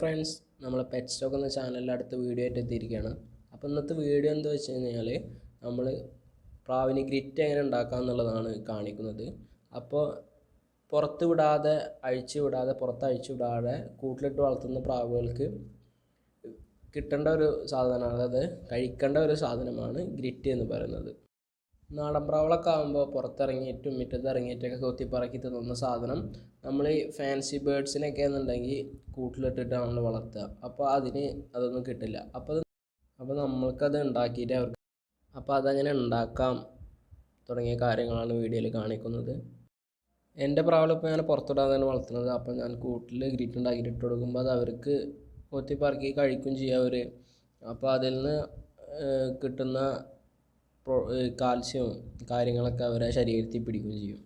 Friends നമ്മളെ pet stock എന്ന ചാനലിൽ അടുത്ത വീഡിയോ ആയിട്ട് എത്തിയിരിക്കുകയാണ്. അപ്പോൾ ഇന്നത്തെ വീഡിയോ എന്താ വെച്ച് കഴിഞ്ഞാൽ നമ്മൾ പ്രാവിന് ഗ്രിറ്റ് എങ്ങനെ ഉണ്ടാക്കാം എന്നുള്ളതാണ് കാണിക്കുന്നത്. അപ്പോൾ പുറത്ത് വിടാതെ അഴിച്ചു വിടാതെ പുറത്ത് അഴിച്ചു വിടാതെ കൂട്ടിലിട്ട് വളർത്തുന്ന പ്രാവുകൾക്ക് കിട്ടേണ്ട ഒരു സാധനമാണ് അതായത് കഴിക്കേണ്ട ഒരു സാധനമാണ് ഗ്രിറ്റ് എന്ന് പറയുന്നത്. നാടൻ പ്രാവളൊക്കെ ആകുമ്പോൾ പുറത്തിറങ്ങിയിട്ടും മുറ്റത്ത് ഇറങ്ങിയിട്ടൊക്കെ കൊത്തിപ്പറക്കി തിന്നുന്ന സാധനം നമ്മൾ ഈ ഫാൻസി ബേഡ്സിനൊക്കെ എന്നുണ്ടെങ്കിൽ നമ്മൾ വളർത്തുക. അപ്പോൾ അതിന് അതൊന്നും കിട്ടില്ല. അപ്പോൾ അപ്പോൾ നമ്മൾക്കത് ഉണ്ടാക്കിയിട്ട് അവർക്ക് അപ്പോൾ അതങ്ങനെ ഉണ്ടാക്കാം തുടങ്ങിയ കാര്യങ്ങളാണ് വീഡിയോയിൽ കാണിക്കുന്നത്. എന്റെ പ്രാവളിപ്പോൾ ഞാൻ പുറത്തിടാതെയാണ് വളർത്തുന്നത്. അപ്പോൾ ഞാൻ കൂട്ടിൽ ഗ്രിറ്റ് ഉണ്ടാക്കിയിട്ട് ഇട്ട് കൊടുക്കുമ്പോൾ അത് അവർക്ക് കൊത്തിപ്പറക്കി കഴിക്കും ചെയ്യും അവർ അപ്പോൾ അതിൽ നിന്ന് കിട്ടുന്ന കാൽസ്യവും കാര്യങ്ങളൊക്കെ അവരെ ശരീരത്തിൽ പിടിക്കുകയും ചെയ്യും.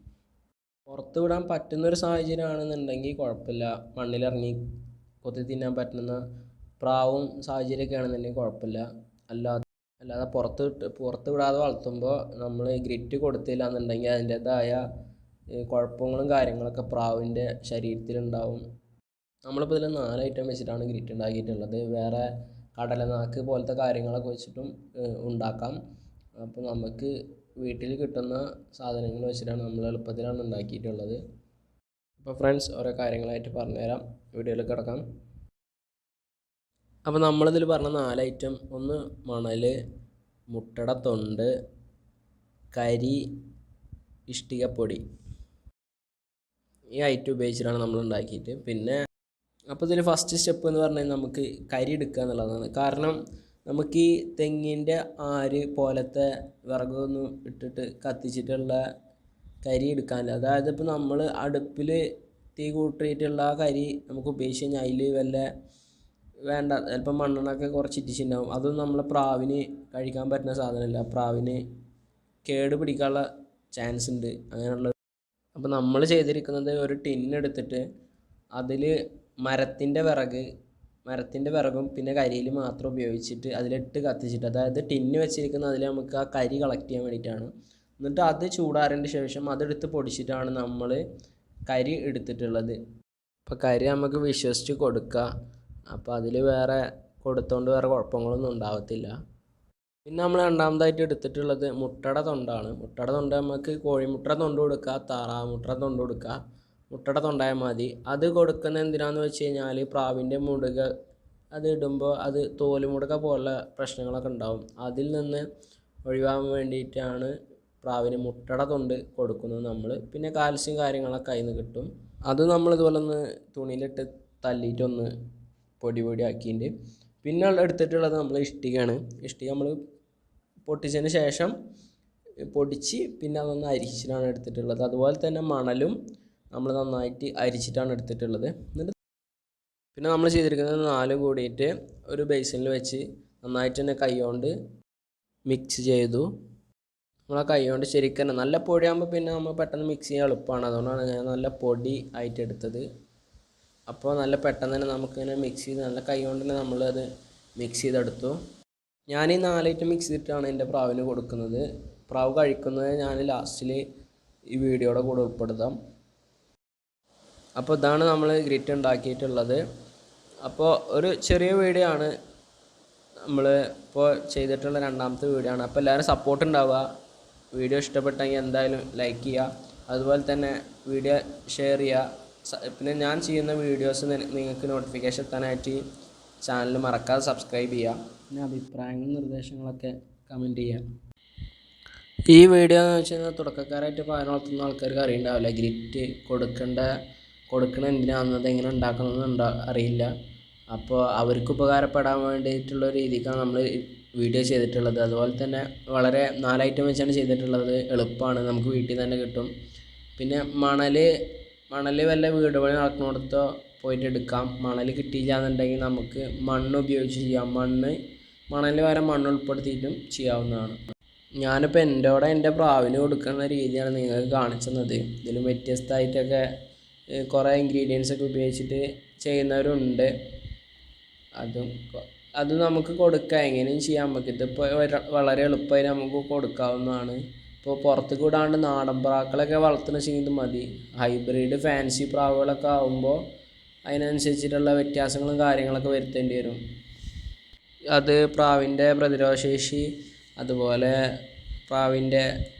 പുറത്ത് വിടാൻ പറ്റുന്നൊരു സാഹചര്യമാണെന്നുണ്ടെങ്കിൽ കുഴപ്പമില്ല. മണ്ണിലിറങ്ങി കൊത്തി തിന്നാൻ പറ്റുന്ന പ്രാവും സാഹചര്യമൊക്കെ ആണെന്നുണ്ടെങ്കിൽ കുഴപ്പമില്ല. അല്ലാതെ അല്ലാതെ പുറത്ത് പുറത്ത് വിടാതെ വളർത്തുമ്പോൾ നമ്മൾ ഗ്രിറ്റ് കൊടുത്തില്ല എന്നുണ്ടെങ്കിൽ അതിന്റേതായ കുഴപ്പങ്ങളും കാര്യങ്ങളൊക്കെ പ്രാവിന്റെ ശരീരത്തിലുണ്ടാവും. നമ്മളിപ്പോൾ ഇതിൽ നാല് ഐറ്റം വെച്ചിട്ടാണ് ഗ്രിറ്റ് ഉണ്ടാക്കിയിട്ടുള്ളത്. വേറെ കടലനാക്ക് പോലത്തെ കാര്യങ്ങളൊക്കെ വെച്ചിട്ടും ഉണ്ടാക്കാം. അപ്പോൾ നമുക്ക് വീട്ടിൽ കിട്ടുന്ന സാധനങ്ങൾ വെച്ചിട്ടാണ് നമ്മൾ എളുപ്പത്തിലാണ് ഉണ്ടാക്കിയിട്ടുള്ളത്. അപ്പോൾ ഫ്രണ്ട്സ് ഓരോ കാര്യങ്ങളായിട്ട് പറഞ്ഞുതരാം. വീഡിയോയിൽ കിടക്കാം. അപ്പോൾ നമ്മളിതിൽ പറഞ്ഞ നാല് ഐറ്റം ഒന്ന് മണൽ മുട്ടയുടെ തൊണ്ട് കരി ഇഷ്ടികപ്പൊടി. ഈ ഐറ്റം ഉപയോഗിച്ചിട്ടാണ് നമ്മൾ ഉണ്ടാക്കിയിട്ട്. പിന്നെ അപ്പോൾ ഇതിൽ ഫസ്റ്റ് സ്റ്റെപ്പ് എന്ന് പറഞ്ഞാൽ നമുക്ക് കരി എടുക്കുക എന്നുള്ളതാണ്. കാരണം നമുക്ക് ഈ തെങ്ങിന്റെ ആര് പോലത്തെ വിറകൊന്നും ഇട്ടിട്ട് കത്തിച്ചിട്ടുള്ള കരി എടുക്കാനില്ല അതായത് ഇപ്പോൾ നമ്മൾ അടുപ്പിൽ തീ കൂട്ടിയിട്ടുള്ള ആ കരി നമുക്ക് ഉപയോഗിച്ച് കഴിഞ്ഞാൽ അതിൽ വല്ല വേണ്ട ചിലപ്പോൾ മണ്ണെണ്ണൊക്കെ കുറച്ച് ഇറ്റിച്ചിട്ടുണ്ടാവും അതൊന്നും നമ്മളെ പ്രാവിന് കഴിക്കാൻ പറ്റുന്ന സാധനമല്ല. പ്രാവിന് കേട് പിടിക്കാനുള്ള ചാൻസ് ഉണ്ട്. അങ്ങനെയുള്ള അപ്പോൾ നമ്മൾ ചെയ്തിരിക്കുന്നത് ഒരു ടിന്നെടുത്തിട്ട് അതിൽ മരത്തിന്റെ വിറക് മരത്തിന്റെ വിറകും പിന്നെ കരിയിൽ മാത്രം ഉപയോഗിച്ചിട്ട് അതിലിട്ട് കത്തിച്ചിട്ട് അതായത് ടിന്ന് വെച്ചിരിക്കുന്ന അതിൽ നമുക്ക് ആ കരി കളക്ട് ചെയ്യാൻ വേണ്ടിയിട്ടാണ്. എന്നിട്ട് അത് ചൂടാറിന്റെ ശേഷം അതെടുത്ത് പൊടിച്ചിട്ടാണ് നമ്മൾ കരി എടുത്തിട്ടുള്ളത്. അപ്പോൾ കരി നമുക്ക് വിശ്വസിച്ച് കൊടുക്കുക അപ്പോൾ അതിൽ വേറെ കൊടുത്തോണ്ട് വേറെ കുഴപ്പങ്ങളൊന്നും ഉണ്ടാവത്തില്ല. പിന്നെ നമ്മൾ രണ്ടാമതായിട്ട് എടുത്തിട്ടുള്ളത് മുട്ടയുടെ തൊണ്ടാണ്. മുട്ടയുടെ തൊണ്ട് നമുക്ക് കോഴിമുട്ട തൊണ്ട് കൊടുക്കുക താറാവ് മുട്ടയുടെ തൊണ്ട് കൊടുക്കുക മുട്ടയുടെ തൊണ്ടായാൽ മതി. അത് കൊടുക്കുന്ന എന്തിനാന്ന് വെച്ച് കഴിഞ്ഞാൽ പ്രാവിന്റെ മുടുക അത് ഇടുമ്പോൾ അത് തോൽ മുടുക പോലുള്ള പ്രശ്നങ്ങളൊക്കെ ഉണ്ടാവും. അതിൽ നിന്ന് ഒഴിവാകാൻ വേണ്ടിയിട്ടാണ് പ്രാവിന് മുട്ടയുടെ തൊണ്ട് കൊടുക്കുന്നത് നമ്മൾ പിന്നെ കാൽസ്യം കാര്യങ്ങളൊക്കെ അതിൽ നിന്ന് കിട്ടും. അത് നമ്മൾ ഇതുപോലെ ഒന്ന് തുണിയിലിട്ട് തല്ലിയിട്ടൊന്ന് പൊടി ആക്കിയിട്ട് പിന്നെ എടുത്തിട്ടുള്ളത് നമ്മൾ ഇഷ്ടികയാണ്. ഇഷ്ടിക നമ്മൾ പൊട്ടിച്ചതിന് ശേഷം പൊടിച്ച് പിന്നെ അതൊന്ന് അരിച്ചിട്ടാണ് എടുത്തിട്ടുള്ളത്. അതുപോലെ തന്നെ മണലും നമ്മൾ നന്നായിട്ട് അരിച്ചിട്ടാണ് എടുത്തിട്ടുള്ളത്. എന്നിട്ട് പിന്നെ നമ്മൾ ചെയ്തിരിക്കുന്നത് നാല് കൂടിയിട്ട് ഒരു ബേസിനിൽ വെച്ച് നന്നായിട്ട് തന്നെ കൈകൊണ്ട് മിക്സ് ചെയ്തു. നമ്മൾ ആ കൈ കൊണ്ട് ശരിക്കും നല്ല പൊടിയാകുമ്പോൾ പിന്നെ നമ്മൾ പെട്ടെന്ന് മിക്സ് ചെയ്യാൻ എളുപ്പമാണ് അതുകൊണ്ടാണ് ഞാൻ നല്ല പൊടി ആയിട്ട് എടുത്തത്. അപ്പോൾ നല്ല പെട്ടെന്ന് തന്നെ നമുക്കിങ്ങനെ മിക്സ് ചെയ്ത് നല്ല കൈകൊണ്ട് തന്നെ നമ്മളത് മിക്സ് ചെയ്തെടുത്തു. ഞാൻ ഈ നാലായിട്ട് മിക്സ് ചെയ്തിട്ടാണ് എന്റെ പ്രാവിന് കൊടുക്കുന്നത്. പ്രാവ് കഴിക്കുന്നത് ഞാൻ ലാസ്റ്റിൽ ഈ വീഡിയോയുടെ കൂടെ ഉൾപ്പെടുത്താം. അപ്പോൾ ഇതാണ് നമ്മൾ ഗ്രിറ്റ് ഉണ്ടാക്കിയിട്ടുള്ളത്. അപ്പോൾ ഒരു ചെറിയ വീഡിയോ ആണ് നമ്മൾ ഇപ്പോൾ ചെയ്തിട്ടുള്ള രണ്ടാമത്തെ വീഡിയോ ആണ്. അപ്പോൾ എല്ലാവരും സപ്പോർട്ട് ഉണ്ടാവുക. വീഡിയോ ഇഷ്ടപ്പെട്ടെങ്കിൽ എന്തായാലും ലൈക്ക് ചെയ്യുക. അതുപോലെ തന്നെ വീഡിയോ ഷെയർ ചെയ്യുക. പിന്നെ ഞാൻ ചെയ്യുന്ന വീഡിയോസ് നിങ്ങൾക്ക് നോട്ടിഫിക്കേഷൻ എത്താനായിട്ട് ചാനൽ മറക്കാതെ സബ്സ്ക്രൈബ് ചെയ്യുക. പിന്നെ അഭിപ്രായങ്ങളും നിർദ്ദേശങ്ങളൊക്കെ കമന്റ് ചെയ്യുക. ഈ വീഡിയോ എന്ന് വെച്ച് കഴിഞ്ഞാൽ തുടക്കക്കാരായിട്ട് പാലം വളർത്തുന്ന ആൾക്കാർക്ക് അറിയണ്ടാവില്ല ഗ്രിറ്റ് കൊടുക്കേണ്ട കൊടുക്കണ എന്തിനാണെന്നത് എങ്ങനെ ഉണ്ടാക്കണമെന്ന് ഉണ്ടാ അറിയില്ല. അപ്പോൾ അവർക്ക് ഉപകാരപ്പെടാൻ വേണ്ടിയിട്ടുള്ള രീതിക്കാണ് നമ്മൾ വീഡിയോ ചെയ്തിട്ടുള്ളത്. അതുപോലെ തന്നെ വളരെ നാല് ഐറ്റം വെച്ചാണ് ചെയ്തിട്ടുള്ളത്. എളുപ്പമാണ് നമുക്ക് വീട്ടിൽ തന്നെ കിട്ടും. പിന്നെ മണൽ മണൽ വല്ല വീട് പണി നടക്കുന്നിടത്തോ പോയിട്ട് എടുക്കാം. മണൽ കിട്ടിയില്ല എന്നുണ്ടെങ്കിൽ നമുക്ക് മണ്ണ് ഉപയോഗിച്ച് ചെയ്യാം. മണ്ണ് മണൽ വരെ മണ്ണ് ഉൾപ്പെടുത്തിയിട്ടും ചെയ്യാവുന്നതാണ്. ഞാനിപ്പോൾ എന്റെ കൂടെ എന്റെ പ്രാവിന് കൊടുക്കുന്ന രീതിയാണ് നിങ്ങൾക്ക് കാണിച്ചു തന്നത്. ഇതിലും വ്യത്യസ്തമായിട്ടൊക്കെ കുറേ ഇൻഗ്രീഡിയൻസ് ഒക്കെ ഉപയോഗിച്ചിട്ട് ചെയ്യുന്നവരുണ്ട്. അതും അത് നമുക്ക് കൊടുക്കാം. എങ്ങനെയും ചെയ്യാം. നമുക്ക് ഇതിപ്പോൾ വളരെ എളുപ്പമായി നമുക്ക് കൊടുക്കാവുന്നതാണ്. ഇപ്പോൾ പുറത്ത് കൂടാണ്ട് നാടൻ പ്രാക്കളൊക്കെ വളർത്തുന്ന ചെയ്യുന്നത് മതി. ഹൈബ്രിഡ് ഫാൻസി പ്രാവുകളൊക്കെ ആകുമ്പോൾ അതിനനുസരിച്ചിട്ടുള്ള വ്യത്യാസങ്ങളും കാര്യങ്ങളൊക്കെ വരുത്തേണ്ടി വരും. അത് പ്രാവിന്റെ പ്രതിരോധശേഷി അതുപോലെ പ്രാവിന്റെ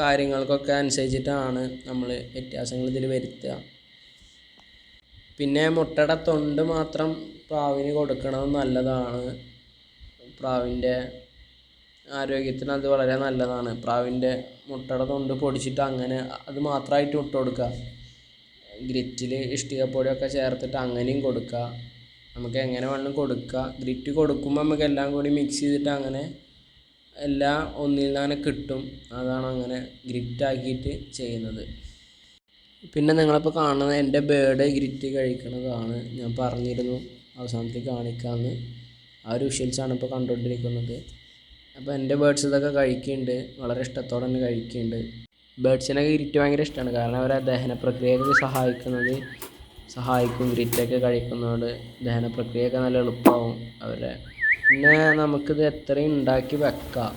കാര്യങ്ങൾക്കൊക്കെ അനുസരിച്ചിട്ടാണ് നമ്മൾ വ്യത്യാസങ്ങൾ ഇതിൽ വരുത്തുക. പിന്നെ മുട്ടയുടെ തൊണ്ട് മാത്രം പ്രാവിന് കൊടുക്കണത് നല്ലതാണ്. പ്രാവിന്റെ ആരോഗ്യത്തിന് അത് വളരെ നല്ലതാണ്. പ്രാവിന്റെ മുട്ടയുടെ തൊണ്ട് പൊടിച്ചിട്ട് അങ്ങനെ അത് മാത്രമായിട്ട് ഇട്ട് കൊടുക്കുക. ഗ്രിറ്റിൽ ഇഷ്ടികപ്പൊടിയൊക്കെ ചേർത്തിട്ട് അങ്ങനെയും കൊടുക്കുക. നമുക്ക് എങ്ങനെ വേണമെങ്കിലും കൊടുക്കുക. ഗ്രിറ്റ് കൊടുക്കുമ്പോൾ നമുക്ക് എല്ലാം കൂടി മിക്സ് ചെയ്തിട്ട് അങ്ങനെ എല്ലാം ഒന്നിൽ തന്നെ കിട്ടും. അതാണ് അങ്ങനെ ഗ്രിറ്റ് ആക്കിയിട്ട് ചെയ്യുന്നത്. പിന്നെ നിങ്ങളിപ്പോൾ കാണുന്നത് എന്റെ ബേർഡ് ഗ്രിറ്റ് കഴിക്കുന്നതാണ് ഞാൻ പറഞ്ഞിരുന്നു അവസാനത്തിൽ കാണിക്കാമെന്ന് ആ ഒരു വിഷ്വൽസാണ് ഇപ്പോൾ കണ്ടുകൊണ്ടിരിക്കുന്നത്. അപ്പോൾ എന്റെ ബേർഡ്സ് ഇതൊക്കെ കഴിക്കുന്നുണ്ട്. വളരെ ഇഷ്ടത്തോടെ തന്നെ കഴിക്കുന്നുണ്ട്. ബേർഡ്സിനൊക്കെ ഗ്രിറ്റ് ഭയങ്കര ഇഷ്ടമാണ്. കാരണം അവരെ ദഹന പ്രക്രിയയൊക്കെ സഹായിക്കുന്നത് സഹായിക്കും. ഗ്രിറ്റൊക്കെ കഴിക്കുന്നതുകൊണ്ട് ദഹന പ്രക്രിയയൊക്കെ നല്ല എളുപ്പമാവും അവരെ പിന്നെ നമുക്കിത് എത്രയും ഉണ്ടാക്കി വെക്കാം.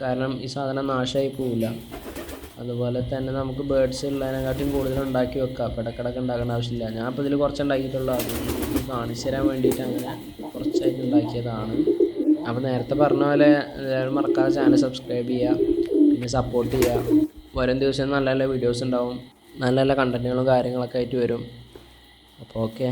കാരണം ഈ സാധനം നാശമായി പോവില്ല. അതുപോലെ തന്നെ നമുക്ക് ബേർഡ്സ് ഉള്ളതിനെക്കാട്ടിയും കൂടുതൽ ഉണ്ടാക്കി വെക്കാം. ഇടക്കിടക്ക് ഉണ്ടാക്കേണ്ട ആവശ്യമില്ല. ഞാൻ ഇപ്പോൾ ഇതിൽ കുറച്ച് ഉണ്ടാക്കിയിട്ടുള്ളതാണ് കാണിച്ചു തരാൻ വേണ്ടിയിട്ട് അങ്ങനെ കുറച്ചായിട്ട് ഉണ്ടാക്കിയതാണ്. അപ്പോൾ നേരത്തെ പറഞ്ഞ പോലെ എല്ലാവരും മറക്കാതെ ചാനൽ സബ്സ്ക്രൈബ് ചെയ്യുക. പിന്നെ സപ്പോർട്ട് ചെയ്യുക. വരും ദിവസം നല്ല നല്ല വീഡിയോസ് ഉണ്ടാവും. നല്ല നല്ല കണ്ടന്റുകളും കാര്യങ്ങളൊക്കെ ആയിട്ട് വരും. അപ്പോൾ ഓക്കെ